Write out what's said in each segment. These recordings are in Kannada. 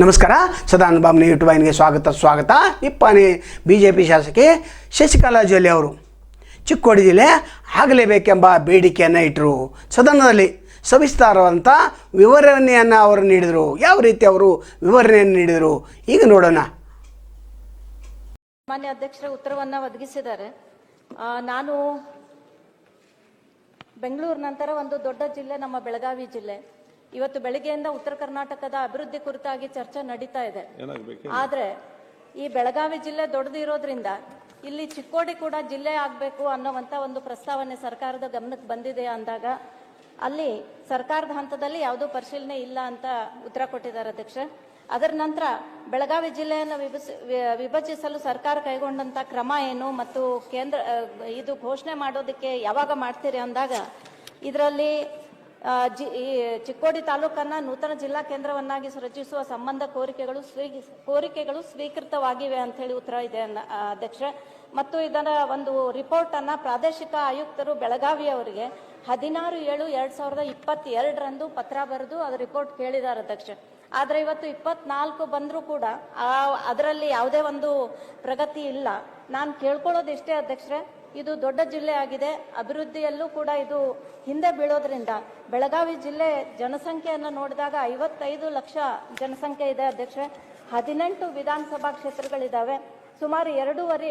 ನಮಸ್ಕಾರ. ಸದಾನಂದ ಬಾಬ್ನಿ ಯೂಟ್ಯೂಬ್ ವಾಹಿನಿಗೆ ಸ್ವಾಗತ ಸ್ವಾಗತ. ಇಪ್ಪನೇ ಬಿ ಜೆ ಪಿ ಶಾಸಕಿ ಶಶಿಕಲಾ ಜೊಲ್ಲೆ ಅವರು. ಚಿಕ್ಕೋಡಿ ಜಿಲ್ಲೆ ಆಗಲೇಬೇಕೆಂಬ ಬೇಡಿಕೆಯನ್ನು ಇಟ್ಟರು ಸದನದಲ್ಲಿ ಸವಿಸ್ತಾರವಂಥ ವಿವರಣೆಯನ್ನು ಅವರು ನೀಡಿದರು. ಯಾವ ರೀತಿ ಅವರು ವಿವರಣೆಯನ್ನು ನೀಡಿದರು? ಈಗ ನೋಡೋಣ. ಮಾನ್ಯ ಅಧ್ಯಕ್ಷರ, ಉತ್ತರವನ್ನು ಒದಗಿಸಿದ್ದಾರೆ. ನಾನು ಬೆಂಗಳೂರು ನಂತರ ಒಂದು ದೊಡ್ಡ ಜಿಲ್ಲೆ, ನಮ್ಮ ಬೆಳಗಾವಿ ಜಿಲ್ಲೆ. ಇವತ್ತು ಬೆಳಗ್ಗೆಯಿಂದ ಉತ್ತರ ಕರ್ನಾಟಕದ ಅಭಿವೃದ್ಧಿ ಕುರಿತಾಗಿ ಚರ್ಚೆ ನಡೀತಾ ಇದೆ. ಆದ್ರೆ ಈ ಬೆಳಗಾವಿ ಜಿಲ್ಲೆ ದೊಡ್ಡದು ಇರೋದ್ರಿಂದ ಇಲ್ಲಿ ಚಿಕ್ಕೋಡಿ ಕೂಡ ಜಿಲ್ಲೆ ಆಗಬೇಕು ಅನ್ನೋವಂತ ಒಂದು ಪ್ರಸ್ತಾವನೆ ಸರ್ಕಾರದ ಗಮನಕ್ಕೆ ಬಂದಿದೆ ಅಂದಾಗ ಅಲ್ಲಿ ಸರ್ಕಾರದ ಹಂತದಲ್ಲಿ ಯಾವುದೂ ಪರಿಶೀಲನೆ ಇಲ್ಲ ಅಂತ ಉತ್ತರ ಕೊಟ್ಟಿದ್ದಾರೆ ಅಧ್ಯಕ್ಷ ಅದರ ನಂತರ ಬೆಳಗಾವಿ ಜಿಲ್ಲೆಯನ್ನು ವಿಭಜಿಸಲು ಸರ್ಕಾರ ಕೈಗೊಂಡಂತ ಕ್ರಮ ಏನು ಮತ್ತು ಕೇಂದ್ರ ಇದು ಘೋಷಣೆ ಮಾಡೋದಕ್ಕೆ ಯಾವಾಗ ಮಾಡ್ತೀರಿ ಅಂದಾಗ ಇದರಲ್ಲಿ ಜಿ ಚಿಕ್ಕೋಡಿ ತಾಲೂಕನ್ನ ನೂತನ ಜಿಲ್ಲಾ ಕೇಂದ್ರವನ್ನಾಗಿ ರಚಿಸುವ ಸಂಬಂಧ ಕೋರಿಕೆಗಳು ಕೋರಿಕೆಗಳು ಸ್ವೀಕೃತವಾಗಿವೆ ಅಂತ ಹೇಳಿ ಉತ್ತರ ಇದೆ ಅಧ್ಯಕ್ಷ ಮತ್ತು ಇದರ ಒಂದು ರಿಪೋರ್ಟ್ ಅನ್ನ ಪ್ರಾದೇಶಿಕ ಆಯುಕ್ತರು ಬೆಳಗಾವಿ ಅವರಿಗೆ ಹದಿನಾರು ಏಳು ಎರಡ್ ಸಾವಿರದ ಇಪ್ಪತ್ತೆರಡರಂದು ಪತ್ರ ಬರೆದು ಅದು ರಿಪೋರ್ಟ್ ಕೇಳಿದ್ದಾರೆ ಅಧ್ಯಕ್ಷ ಆದ್ರೆ ಇವತ್ತು ಇಪ್ಪತ್ನಾಲ್ಕು ಬಂದರೂ ಕೂಡ ಅದರಲ್ಲಿ ಯಾವುದೇ ಒಂದು ಪ್ರಗತಿ ಇಲ್ಲ. ನಾನು ಕೇಳ್ಕೊಳ್ಳೋದು ಇಷ್ಟೇ ಅಧ್ಯಕ್ಷರೇ, ಇದು ದೊಡ್ಡ ಜಿಲ್ಲೆ ಆಗಿದೆ. ಅಭಿವೃದ್ಧಿಯಲ್ಲೂ ಕೂಡ ಇದು ಹಿಂದೆ ಬೀಳೋದ್ರಿಂದ ಬೆಳಗಾವಿ ಜಿಲ್ಲೆ ಜನಸಂಖ್ಯೆಯನ್ನು ನೋಡಿದಾಗ ಐವತ್ತೈದು ಲಕ್ಷ ಜನಸಂಖ್ಯೆ ಇದೆ ಅಧ್ಯಕ್ಷರೇ. ಹದಿನೆಂಟು ವಿಧಾನಸಭಾ ಕ್ಷೇತ್ರಗಳಿದ್ದಾವೆ ಸುಮಾರು ಎರಡೂವರೆ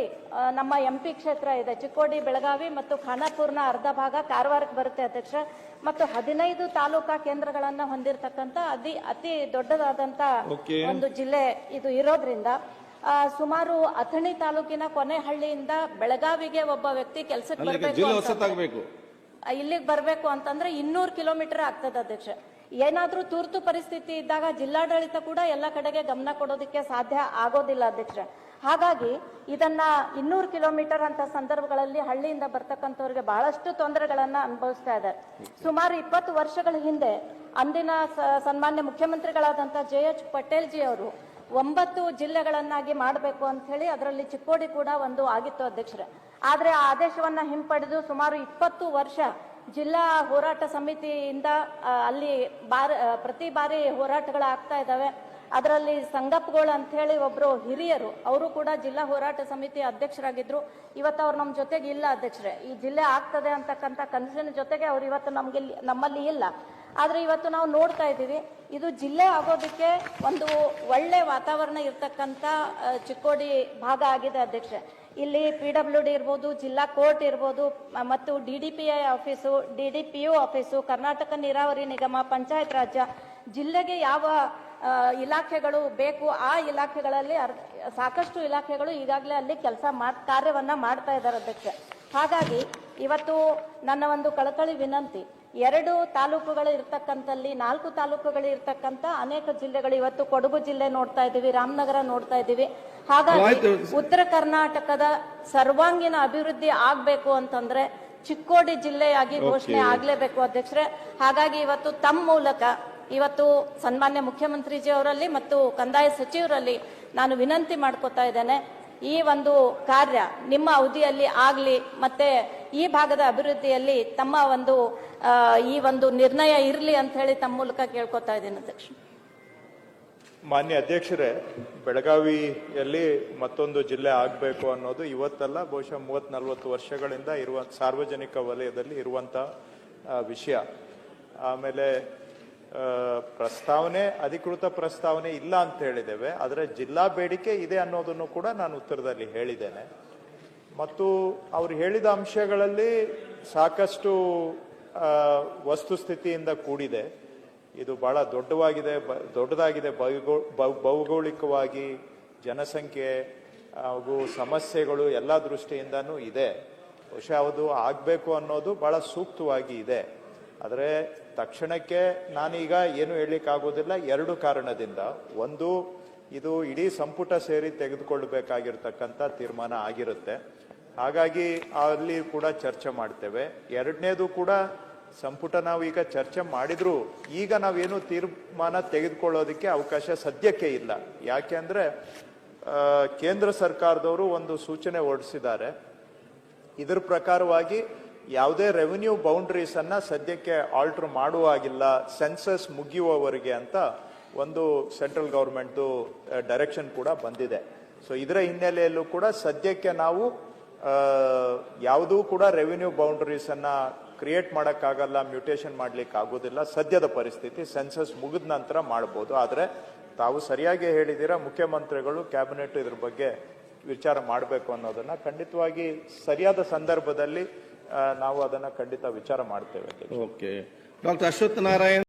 ನಮ್ಮ ಎಂ ಪಿ ಕ್ಷೇತ್ರ ಇದೆ. ಚಿಕ್ಕೋಡಿ ಬೆಳಗಾವಿ ಮತ್ತು ಖಾನಾಪುರ್ನ ಅರ್ಧ ಭಾಗ ಕಾರವಾರಕ್ಕೆ ಬರುತ್ತೆ ಅಧ್ಯಕ್ಷ. ಮತ್ತು ಹದಿನೈದು ತಾಲೂಕಾ ಕೇಂದ್ರಗಳನ್ನು ಹೊಂದಿರತಕ್ಕಂಥ ಅತಿ ಅತಿ ದೊಡ್ಡದಾದಂಥ ಒಂದು ಜಿಲ್ಲೆ ಇದು ಇರೋದ್ರಿಂದ ಸುಮಾರು ಅಥಣಿ ತಾಲೂಕಿನ ಕೊನೆಹಳ್ಳಿಯಿಂದ ಬೆಳಗಾವಿಗೆ ಒಬ್ಬ ವ್ಯಕ್ತಿ ಕೆಲಸಕ್ಕೆ ಬರಬೇಕು ಇಲ್ಲಿಗೆ ಬರಬೇಕು ಅಂತಂದ್ರೆ ಇನ್ನೂರು ಕಿಲೋಮೀಟರ್ ಆಗ್ತದೆ ಅಧ್ಯಕ್ಷ. ಏನಾದರೂ ತುರ್ತು ಪರಿಸ್ಥಿತಿ ಇದ್ದಾಗ ಜಿಲ್ಲಾಡಳಿತ ಕೂಡ ಎಲ್ಲ ಕಡೆಗೆ ಗಮನ ಕೊಡೋದಕ್ಕೆ ಸಾಧ್ಯ ಆಗೋದಿಲ್ಲ ಅಧ್ಯಕ್ಷ. ಹಾಗಾಗಿ ಇದನ್ನ ಇನ್ನೂರು ಕಿಲೋಮೀಟರ್ ಅಂತ ಸಂದರ್ಭಗಳಲ್ಲಿ ಹಳ್ಳಿಯಿಂದ ಬರ್ತಕ್ಕಂಥವ್ರಿಗೆ ಬಹಳಷ್ಟು ತೊಂದರೆಗಳನ್ನ ಅನುಭವಿಸ್ತಾ ಇದ್ದಾರೆ ಸುಮಾರು ಇಪ್ಪತ್ತು ವರ್ಷಗಳ ಹಿಂದೆ ಅಂದಿನ ಸನ್ಮಾನ್ಯ ಮುಖ್ಯಮಂತ್ರಿಗಳಾದಂತ ಜೆ ಎಚ್ ಪಟೇಲ್ ಜಿ ಅವರು ಒಂಬತ್ತು ಜಿಲ್ಲೆಗಳನ್ನಾಗಿ ಮಾಡಬೇಕು ಅಂತ ಹೇಳಿ ಅದರಲ್ಲಿ ಚಿಕ್ಕೋಡಿ ಕೂಡ ಒಂದು ಆಗಿತ್ತು ಅಧ್ಯಕ್ಷರೇ. ಆದ್ರೆ ಆ ಆದೇಶವನ್ನ ಹಿಂಪಡೆದು ಸುಮಾರು ಇಪ್ಪತ್ತು ವರ್ಷ ಜಿಲ್ಲಾ ಹೋರಾಟ ಸಮಿತಿಯಿಂದ ಅಲ್ಲಿ ಬಾರ, ಪ್ರತಿ ಬಾರಿ ಹೋರಾಟಗಳು ಆಗ್ತಾ ಇದ್ದಾವೆ. ಅದರಲ್ಲಿ ಸಂಗಪ್ಪಗಳು ಅಂತ ಹೇಳಿ ಒಬ್ರು ಹಿರಿಯರು, ಅವರು ಕೂಡ ಜಿಲ್ಲಾ ಹೋರಾಟ ಸಮಿತಿ ಅಧ್ಯಕ್ಷರಾಗಿದ್ರು. ಇವತ್ತು ಅವ್ರು ನಮ್ಮ ಜೊತೆಗೆ ಇಲ್ಲ ಅಧ್ಯಕ್ಷರೇ. ಈ ಜಿಲ್ಲೆ ಆಗ್ತದೆ ಅಂತಕ್ಕಂಥ ಕನಸಿನ ಜೊತೆಗೆ ಅವ್ರು ಇವತ್ತು ನಮಗೆ ನಮ್ಮಲ್ಲಿ ಇಲ್ಲ. ಆದರೆ ಇವತ್ತು ನಾವು ನೋಡ್ತಾ ಇದ್ದೀವಿ, ಇದು ಜಿಲ್ಲೆ ಆಗೋದಕ್ಕೆ ಒಂದು ಒಳ್ಳೆ ವಾತಾವರಣ ಇರತಕ್ಕಂಥ ಚಿಕ್ಕೋಡಿ ಭಾಗ ಆಗಿದೆ ಅಧ್ಯಕ್ಷೆ ಇಲ್ಲಿ ಪಿ ಡಬ್ಲ್ಯೂ ಡಿ ಇರ್ಬೋದು, ಜಿಲ್ಲಾ ಕೋರ್ಟ್ ಇರ್ಬೋದು ಮತ್ತು D D P I office D D P U office, Karnataka ನೀರಾವರಿ ನಿಗಮ, ಪಂಚಾಯತ್ ರಾಜ್ಯ ಜಿಲ್ಲೆಗೆ ಯಾವ ಇಲಾಖೆಗಳು ಬೇಕು. ಆ ಇಲಾಖೆಗಳಲ್ಲಿ ಸಾಕಷ್ಟು ಇಲಾಖೆಗಳು ಈಗಾಗಲೇ ಅಲ್ಲಿ ಕೆಲಸ ಮಾಡ್ ಕಾರ್ಯವನ್ನ ಮಾಡ್ತಾ ಇದ್ದಾರೆ ಅದಕ್ಕೆ. ಹಾಗಾಗಿ ಇವತ್ತು ನನ್ನ ಒಂದು ಕಳಕಳಿ ವಿನಂತಿ ಎರಡು ತಾಲೂಕುಗಳು ಇರ್ತಕ್ಕಂಥಲ್ಲಿ ನಾಲ್ಕು ತಾಲೂಕುಗಳು ಇರ್ತಕ್ಕಂಥ ಅನೇಕ ಜಿಲ್ಲೆಗಳು ಇವತ್ತು ಕೊಡಗು ಜಿಲ್ಲೆ ನೋಡ್ತಾ ಇದ್ದೀವಿ ರಾಮನಗರ ನೋಡ್ತಾ ಇದ್ದೀವಿ. ಹಾಗಾಗಿ ಉತ್ತರ ಕರ್ನಾಟಕದ ಸರ್ವಾಂಗೀಣ ಅಭಿವೃದ್ಧಿ ಆಗಬೇಕು ಅಂತಂದ್ರೆ ಚಿಕ್ಕೋಡಿ ಜಿಲ್ಲೆಯಾಗಿ ಘೋಷಣೆ ಆಗಲೇಬೇಕು ಅಧ್ಯಕ್ಷರೇ. ಹಾಗಾಗಿ ಇವತ್ತು ತಮ್ಮ ಮೂಲಕ ಇವತ್ತು ಸನ್ಮಾನ್ಯ ಮುಖ್ಯಮಂತ್ರಿಜಿ ಅವರಲ್ಲಿ ಮತ್ತು ಕಂದಾಯ ಸಚಿವರಲ್ಲಿ ನಾನು ವಿನಂತಿ ಮಾಡ್ಕೋತಾ ಇದ್ದೇನೆ. ಈ ಒಂದು ಕಾರ್ಯ ನಿಮ್ಮ ಅವಧಿಯಲ್ಲಿ ಆಗಲಿ ಮತ್ತೆ ಈ ಭಾಗದ ಅಭಿವೃದ್ಧಿಯಲ್ಲಿ ತಮ್ಮ ಒಂದು ಈ ಒಂದು ನಿರ್ಣಯ ಇರಲಿ ಅಂತ ಹೇಳಿ ತಮ್ಮ ಮೂಲಕ ಕೇಳ್ಕೊತಾ ಇದ್ದೇನೆ ಅಧ್ಯಕ್ಷ. ಮಾನ್ಯ ಅಧ್ಯಕ್ಷರೇ, ಬೆಳಗಾವಿಯಲ್ಲಿ ಮತ್ತೊಂದು ಜಿಲ್ಲೆ ಆಗಬೇಕು ಅನ್ನೋದು ಇವತ್ತಲ್ಲ, ಬಹುಶಃ ಮೂವತ್ ನಲ್ವತ್ತು ವರ್ಷಗಳಿಂದ ಇರುವ ಸಾರ್ವಜನಿಕ ವಲಯದಲ್ಲಿ ಇರುವಂತ ವಿಷಯ. ಆಮೇಲೆ ಪ್ರಸ್ತಾವನೆ, ಅಧಿಕೃತ ಪ್ರಸ್ತಾವನೆ ಇಲ್ಲ ಅಂತ ಹೇಳಿದ್ದೇವೆ. ಆದರೆ ಜಿಲ್ಲಾ ಬೇಡಿಕೆ ಇದೆ ಅನ್ನೋದನ್ನು ಕೂಡ ನಾನು ಉತ್ತರದಲ್ಲಿ ಹೇಳಿದ್ದೇನೆ. ಮತ್ತು ಅವ್ರು ಹೇಳಿದ ಅಂಶಗಳಲ್ಲಿ ಸಾಕಷ್ಟು ವಸ್ತುಸ್ಥಿತಿಯಿಂದ ಕೂಡಿದೆ. ಇದು ಬಹಳ ದೊಡ್ಡವಾಗಿದೆ ದೊಡ್ಡದಾಗಿದೆ ಭೌಗೋಳಿಕವಾಗಿ. ಜನಸಂಖ್ಯೆ, ಹಾಗೂ ಸಮಸ್ಯೆಗಳು ಎಲ್ಲ ದೃಷ್ಟಿಯಿಂದನೂ ಇದೆ. ಬಹುಶಃ ಅದು ಆಗಬೇಕು ಅನ್ನೋದು ಬಹಳ ಸೂಕ್ತವಾಗಿ ಇದೆ. ಆದರೆ ತಕ್ಷಣಕ್ಕೆ ನಾನೀಗ ಏನು ಹೇಳಲಿಕ್ಕಾಗೋದಿಲ್ಲ. ಎರಡು ಕಾರಣದಿಂದ. ಒಂದು, ಇದು ಇಡೀ ಸಂಪುಟ ಸೇರಿ ತೆಗೆದುಕೊಳ್ಳಬೇಕಾಗಿರ್ತಕ್ಕಂಥ ತೀರ್ಮಾನ ಆಗಿರುತ್ತೆ. ಹಾಗಾಗಿ ಅಲ್ಲಿ ಕೂಡ ಚರ್ಚೆ ಮಾಡ್ತೇವೆ. ಎರಡನೇದು ಕೂಡ ಸಂಪುಟ ನಾವು ಈಗ ಚರ್ಚೆ ಮಾಡಿದ್ರು ಈಗ ನಾವೇನು ತೀರ್ಮಾನ ತೆಗೆದುಕೊಳ್ಳೋದಕ್ಕೆ ಅವಕಾಶ ಸದ್ಯಕ್ಕೆ ಇಲ್ಲ. ಯಾಕೆ ಅಂದ್ರೆ ಕೇಂದ್ರ ಸರ್ಕಾರದವರು ಒಂದು ಸೂಚನೆ ಹೊರಡಿಸಿದ್ದಾರೆ. ಇದರ ಪ್ರಕಾರವಾಗಿ ಯಾವುದೇ ರೆವಿನ್ಯೂ ಬೌಂಡ್ರೀಸನ್ನು ಸದ್ಯಕ್ಕೆ ಆಲ್ಟರ್ ಮಾಡುವಾಗಿಲ್ಲ ಸೆನ್ಸಸ್ ಮುಗಿಯುವವರೆಗೆ ಅಂತ ಒಂದು ಸೆಂಟ್ರಲ್ ಗೌರ್ಮೆಂಟ್ದು ಡೈರೆಕ್ಷನ್ ಕೂಡ ಬಂದಿದೆ. ಸೊ ಇದರ ಹಿನ್ನೆಲೆಯಲ್ಲೂ ಕೂಡ ಸದ್ಯಕ್ಕೆ ನಾವು ಯಾವುದೂ ಕೂಡ ರೆವಿನ್ಯೂ ಬೌಂಡ್ರೀಸನ್ನು ಕ್ರಿಯೇಟ್ ಮಾಡೋಕ್ಕಾಗಲ್ಲ ಮ್ಯೂಟೇಷನ್ ಮಾಡ್ಲಿಕ್ಕೆ ಆಗೋದಿಲ್ಲ. ಸದ್ಯದ ಪರಿಸ್ಥಿತಿ ಸೆನ್ಸಸ್ ಮುಗಿದ ನಂತರ ಮಾಡ್ಬೋದು. ಆದರೆ ತಾವು ಸರಿಯಾಗಿ ಹೇಳಿದ್ದೀರಾ ಮುಖ್ಯಮಂತ್ರಿಗಳು ಕ್ಯಾಬಿನೆಟ್ ಇದ್ರ ಬಗ್ಗೆ ವಿಚಾರ ಮಾಡಬೇಕು ಅನ್ನೋದನ್ನ ಖಂಡಿತವಾಗಿ ಸರಿಯಾದ ಸಂದರ್ಭದಲ್ಲಿ ನಾವು ಅದನ್ನ ಖಂಡಿತ ವಿಚಾರ ಮಾಡ್ತೇವೆ ಓಕೆ ಡಾಕ್ಟರ್ ಅಶ್ವತ್ಥ ನಾರಾಯಣ್